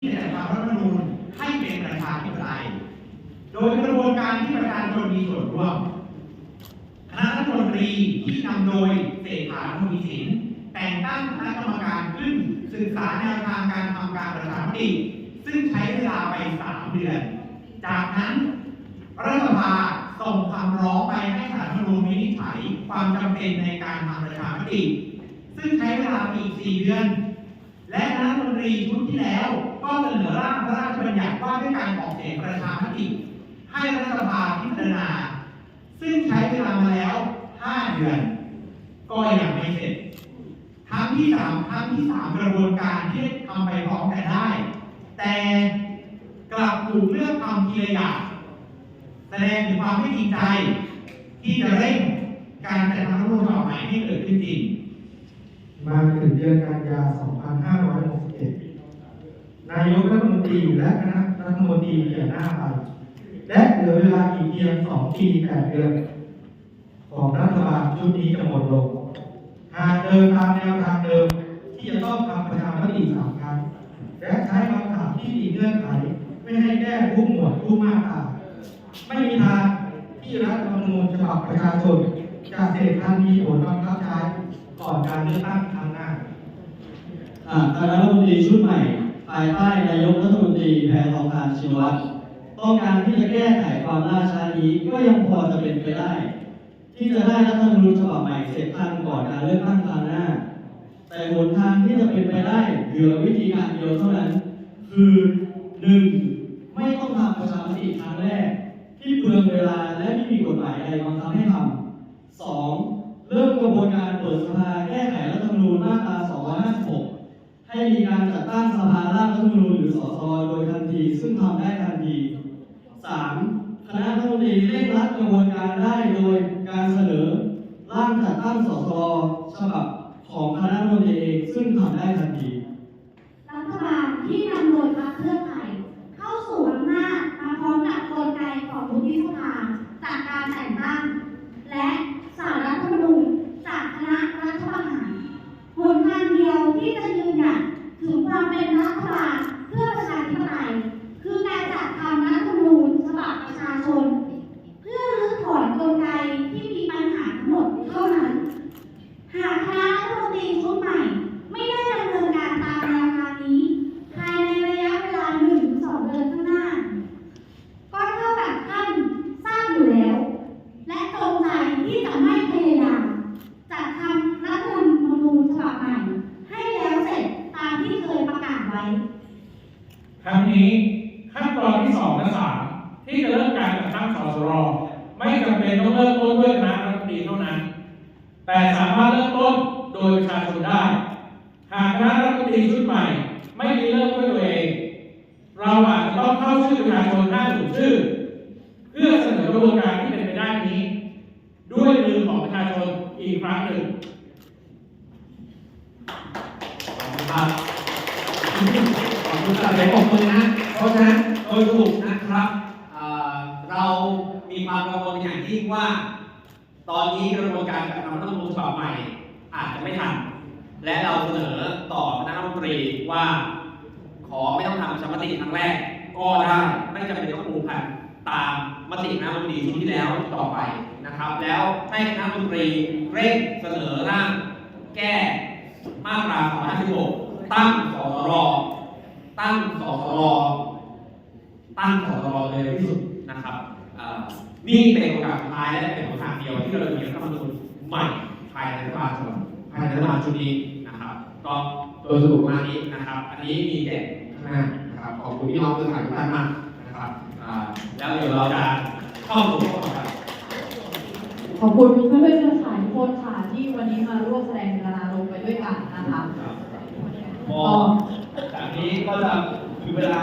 ที่จะทำรัฐธรรมนูญให้เป็นประชาธิปไตย โดยกระบวนการที่ประชาชนมีส่วนร่วม คณะรัฐมนตรีที่นำโดยเศรษฐาทวีสินแต่งตั้งคณะกรรมการขึ้นศึกษาแนวทางการทำการประชามติ ซึ่งใช้เวลาไป 3 เดือน จากนั้นรัฐสภาส่งคำร้องไปให้สารรัฐมนูญวินิจฉัยความจำเป็นในการทำประชามติ ซึ่งใช้เวลาอีก 4 เดือน และคณะรัฐมนตรีชุดที่แล้ว ก็เสนอร่างพระราชบัญญัติว่าด้วยการออกเสียงประชามติให้รัฐสภาพิจารณา ซึ่งใช้เวลามาแล้ว 5 เดือน ก็ยังไม่เสร็จทั้งที่สามทั้งที่สามกระบวนการที่ทำไปพร้อมกันได้ แต่กลับถูกเลือกทำทีละอย่างแสดงถึงความไม่จริงใจ ที่จะเร่งการจัดทำรัฐธรรมนูญฉบับใหม่ให้เกิดขึ้นจริง มาถึงเดือนกันยา 2561 นายกรัฐมนตรีและคณะรัฐมนตรีเปลี่ยนหน้าไป และเหลือเวลาอีกเพียง 2 ปี 8 เดือน ของรัฐบาลชุดนี้จะหมดลง หากเดินตามแนวทางเดิมที่จะต้องทำประชามติสามครั้งและใช้คำถามที่มีเงื่อนไข ไม่ให้แก้ทุกหมวดทุกมาตราไม่มีทางที่รัฐธรรมนูญฉบับประชาชนจะเสร็จทันมีผลบังคับใช้ก่อนการเลือกตั้งครั้งหน้า อ่า คณะรัฐมนตรีชุดใหม่ภายใต้นายกรัฐมนตรีแพทองทานชินวัตรต้องการที่จะแก้ไขความล่าช้านี้ก็ยังพอจะเป็นไปได้ ที่จะได้รัฐธรรมนูญฉบับใหม่เสร็จทันก่อนการเลือกตั้งครั้งหน้า แต่หนทางที่จะเป็นไปได้เหลือวิธีการเดียวเท่านั้น คือหนึ่งไม่ต้องทำประชามติครั้งแรก ที่เปลืองเวลาและไม่มีกฎหมายอะไรบังคับให้ทำสองเริ่มกระบวนการเปิดสภาแก้ไขรัฐธรรมนูญมาตรา 256 ให้มีการจัดตั้งสภาร่างรัฐธรรมนูญหรือสสโดยทันที ซึ่งทำได้ทันที 3. คณะรัฐมนตรีเร่งรัดกระบวนการได้โดยการเสนอร่างจัดตั้งสสฉบับของคณะรัฐมนตรีเองซึ่งทำได้ทันที รัฐบาลที่นำโดยพรรคเพื่อไทย เข้าสู่อำนาจมาพร้อมกับกลไกของวุฒิสภาจากการแต่งตั้ง และสารรัฐธรรมนูญจากคณะรัฐประหารหนทางเดียวที่จะยืนหยัดถึงความเป็นรัฐบาลเพื่อประชาธิปไตย คือการจัดทำรัฐธรรมนูญฉบับประชาชน เพื่อรื้อถอนกลไกที่มีปัญหาทั้งหมดเท่านั้น หากคณะรัฐมนตรีชุดใหม่ ไม่ได้ดำเนินการตามแนวทางนี้ ภายในระยะเวลาหนึ่งถึงสองเดือนข้างหน้า ก็เท่ากับท่านทราบอยู่แล้ว และตรงใจที่จะไม่พยายามจัดทำรัฐธรรมนูญฉบับใหม่ ให้แล้วเสร็จตามที่เคยป ระกาศไว้ทั้งนี้ขั้นตอนที่สองและสามที่จะเริ่มการจัดตั้งสสรไม่จำเป็นต้องเริ่มต้นด้วยคณะรัฐมนตรีเท่านั้น แต่สามารถเริ่มต้นโดยประชาชนได้ หากคณะรัฐมนตรีชุดใหม่ ไม่มีเริ่มด้วยตัวเอง เราอาจจะต้องเข้าชื่อประชาชนห้าหมื่นชื่อ เพื่อเสนอกระบวนการที่เป็นไปได้นี้ ด้วยมือของประชาชนอีกครั้งหนึ่งขอบคุณครับ ขอบคุณครับเดี๋ยวผมมือนะ เพราะฉะนั้นโดยสรุปนะครับเอ่อเรามีความกังวลอย่างยิ่งว่า ตอนนี้กระบวนการจัดทำรัฐธรรมนูญฉบับใหม่ อาจจะไม่ทัน และเราเสนอต่อคณะรัฐมนตรีว่า ขอไม่ต้องทำประชามติครั้งแรก ก็ได้ไม่จำเป็นต้องผูกพันตามมติคณะรัฐมนตรีชุดที่แล้วต่อไปนะครับ แล้วให้คณะรัฐมนตรีเร่งเสนอร่างแก้มาตรา256ตั้งสสร ตั้งสสรตั้งสสรเลยเร็วที่สุดนะครับเอ่อนี่เป็นโอกาสสุดท้ายและเป็นโอกาสเดียวที่เราจะมีรัฐธรรมนูญใหม่ภายในรัฐบาลชุดภายในรัฐบาลชุดนี้นะครับ ก็โดยสรุปมานี้นะครับ อันนี้มีแจกข้างหน้านะครับขอบคุณพี่น้องเครือข่ายทุกท่านมากนะครับอ่าแล้วเดี๋ยวเราจะเข้าสู่ข้อความขอบคุณเพื่อนๆเครือข่ายทุกคนค่ะที่วันนี้มาร่วมแสดงเจตนารมณ์ไปด้วยกันนะคะพอจาก นี้ก็จะถึงเวลา